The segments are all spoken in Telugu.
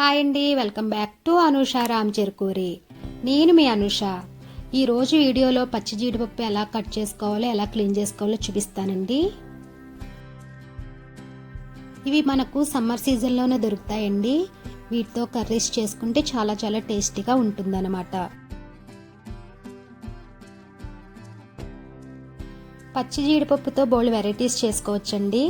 హాయ్ అండి welcome back to Anusha Ram Cherukuri. నేను మీ అనుష. ఈరోజు వీడియోలో పచ్చి జీడిపప్పు ఎలా కట్ చేసుకోవాలో ఎలా క్లీన్ చేసుకోవాలో చూపిస్తానండి. ఇవి మనకు సమ్మర్ సీజన్లోనే దొరుకుతాయండి. వీటితో కర్రీస్ చేసుకుంటే చాలా చాలా టేస్టీగా ఉంటుందన్నమాట. పచ్చి జీడిపప్పుతో బోల్డ్ వెరైటీస్ చేసుకోవచ్చండి.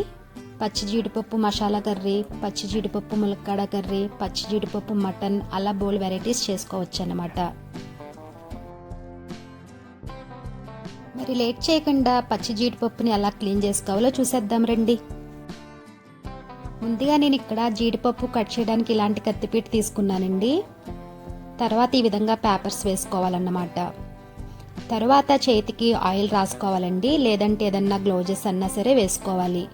పచ్చి జీడిపప్పు మసాలా కర్రీ పచ్చి జీడిపప్పు ములక్కాడ కర్రీ పచ్చి జీడిపప్పు మటన్ అలా బోల్ వెరైటీస్ చేసుకోవచ్చు అన్నమాట మరి లేట్ చేయకుండా పచ్చి జీడిపప్పుని ఎలా క్లీన్ చేసుకోవాలో చూసేద్దాం రండి. ముందుగా నేను ఇక్కడ జీడిపప్పు కట్ చేయడానికి ఇలాంటి కత్తిపీట తీసుకున్నానండి. తర్వాత ఈ విధంగా పేపర్స్ వేసుకోవాలన్నమాట. తర్వాత చేతికి ఆయిల్ రాసుకోవాలండి. లేదంటే ఏదన్నా గ్లోజెస్ అన్నా సరే వేసుకోవాలి.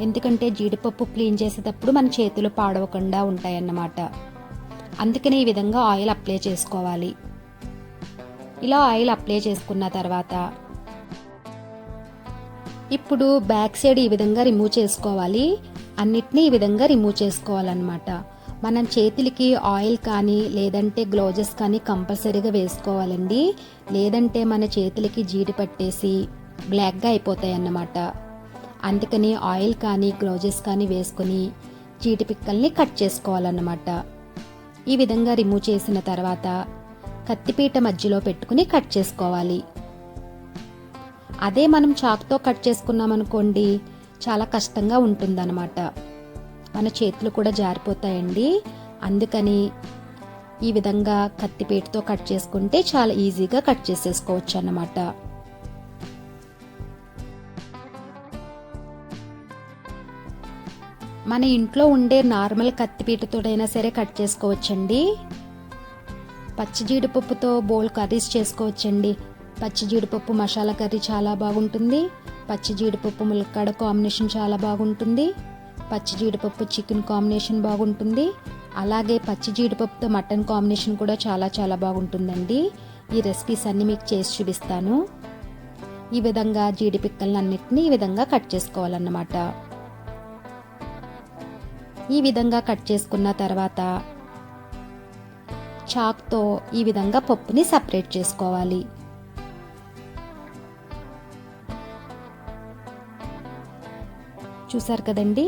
ఎందుకంటే జీడిపప్పు క్లీన్ చేసేటప్పుడు మన చేతులు పాడవకుండా ఉంటాయన్నమాట. అందుకని ఈ విధంగా ఆయిల్ అప్లై చేసుకోవాలి. ఇలా ఆయిల్ అప్లై చేసుకున్న తర్వాత ఇప్పుడు బ్యాక్ సైడ్ ఈ విధంగా రిమూవ్ చేసుకోవాలి. అన్నిటినీ ఈ విధంగా రిమూవ్ చేసుకోవాలన్నమాట. మనం చేతులకి ఆయిల్ కానీ లేదంటే గ్లోజెస్ కానీ కంపల్సరీగా వేసుకోవాలండి. లేదంటే మన చేతులకి జీడి పట్టేసి బ్లాక్గా అయిపోతాయి అన్నమాట అందుకని ఆయిల్ కానీ గ్లోజెస్ కానీ వేసుకొని చీటి పిక్కల్ని కట్ చేసుకోవాలన్నమాట. ఈ విధంగా రిమూవ్ చేసిన తర్వాత కత్తిపీట మధ్యలో పెట్టుకుని కట్ చేసుకోవాలి. అదే మనం చాకుతో కట్ చేసుకున్నామనుకోండి చాలా కష్టంగా ఉంటుందన్నమాట. మన చేతులు కూడా జారిపోతాయండి. అందుకని ఈ విధంగా కత్తిపీటతో కట్ చేసుకుంటే చాలా ఈజీగా కట్ చేసేసుకోవచ్చు అన్నమాట మన ఇంట్లో ఉండే నార్మల్ కత్తిపీటతోడైనా సరే కట్ చేసుకోవచ్చండి. పచ్చి జీడిపప్పుతో బోల్ కర్రీస్ చేసుకోవచ్చండి. పచ్చి జీడిపప్పు మసాలా కర్రీ చాలా బాగుంటుంది. పచ్చి జీడిపప్పు ములక్కాడ కాంబినేషన్ చాలా బాగుంటుంది. పచ్చి జీడిపప్పు చికెన్ కాంబినేషన్ బాగుంటుంది. అలాగే పచ్చి జీడిపప్పుతో మటన్ కాంబినేషన్ కూడా చాలా చాలా బాగుంటుందండి. ఈ రెసిపీస్ అన్నీ మీకు చేసి చూపిస్తాను. ఈ విధంగా జీడిపిక్కలను అన్నింటినీ ఈ విధంగా కట్ చేసుకోవాలన్నమాట. ఈ విధంగా కట్ చేసుకున్న తర్వాత చాక్తో ఈ విధంగా పప్పుని సపరేట్ చేసుకోవాలి. చూసారు కదండి?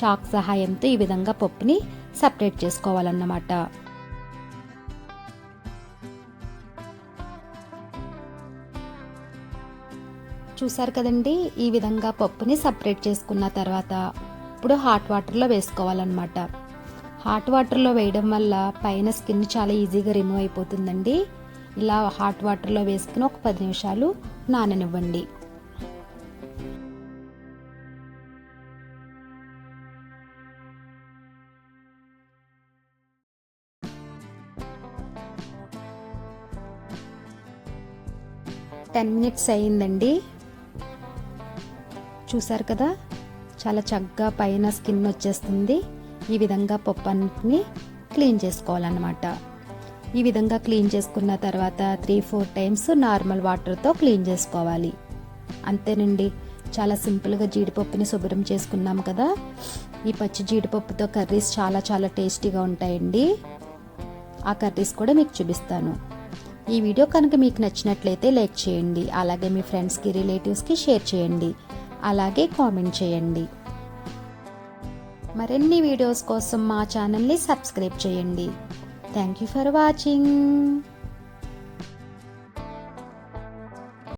చాక్ సహాయంతో ఈ విధంగా పప్పుని సపరేట్ చేసుకోవాలన్నమాట. చూసారు కదండి? ఈ విధంగా పప్పుని సపరేట్ చేసుకున్న తర్వాత ఇప్పుడు హాట్ వాటర్లో వేసుకోవాలన్నమాట. హాట్ వాటర్లో వేయడం వల్ల పైన స్కిన్ చాలా ఈజీగా రిమూవ్ అయిపోతుందండి. ఇలా హాట్ వాటర్లో వేసుకుని ఒక పది నిమిషాలు నాననివ్వండి. టెన్ మినిట్స్ అయ్యిందండి. చూసారు కదా? చాలా చక్కగా పైన స్కిన్ వచ్చేస్తుంది. ఈ విధంగా పప్పు అన్నిటిని క్లీన్ చేసుకోవాలన్నమాట. ఈ విధంగా క్లీన్ చేసుకున్న తర్వాత త్రీ ఫోర్ టైమ్స్ నార్మల్ వాటర్తో క్లీన్ చేసుకోవాలి. అంతేనండి. చాలా సింపుల్గా జీడిపప్పుని శుభ్రం చేసుకున్నాం కదా. ఈ పచ్చి జీడిపప్పుతో కర్రీస్ చాలా చాలా టేస్టీగా ఉంటాయండి. ఆ కర్రీస్ కూడా మీకు చూపిస్తాను. ఈ వీడియో కనుక మీకు నచ్చినట్లయితే లైక్ చేయండి. అలాగే మీ ఫ్రెండ్స్కి రిలేటివ్స్కి షేర్ చేయండి. అలాగే కామెంట్ చేయండి. మరిన్ని వీడియోస్ కోసం మా ఛానల్ని సబ్స్క్రైబ్ చేయండి. Thank you for watching